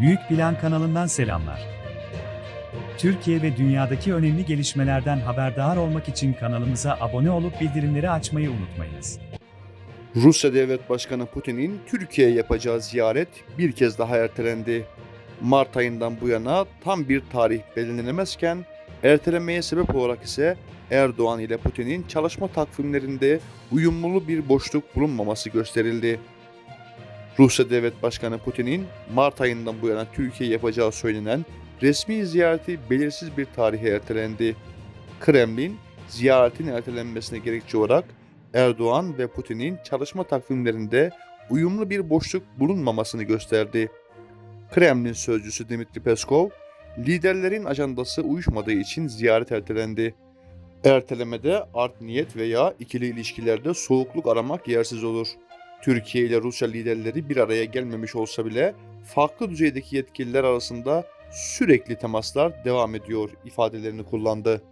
Büyük Plan kanalından selamlar. Türkiye ve dünyadaki önemli gelişmelerden haberdar olmak için kanalımıza abone olup bildirimleri açmayı unutmayınız. Rusya Devlet Başkanı Putin'in Türkiye'ye yapacağı ziyaret bir kez daha ertelendi. Mart ayından bu yana tam bir tarih belirlenemezken ertelemeye sebep olarak ise Erdoğan ile Putin'in çalışma takvimlerinde uyumlu bir boşluk bulunmaması gösterildi. Rusya Devlet Başkanı Putin'in Mart ayından bu yana Türkiye'ye yapacağı söylenen resmi ziyareti belirsiz bir tarihe ertelendi. Kremlin, ziyaretin ertelenmesine gerekçe olarak Erdoğan ve Putin'in çalışma takvimlerinde uyumlu bir boşluk bulunmamasını gösterdi. Kremlin sözcüsü Dmitri Peskov, liderlerin ajandası uyuşmadığı için ziyaret ertelendi. Ertelemede art niyet veya ikili ilişkilerde soğukluk aramak yersiz olur. Türkiye ile Rusya liderleri bir araya gelmemiş olsa bile farklı düzeydeki yetkililer arasında sürekli temaslar devam ediyor ifadelerini kullandı.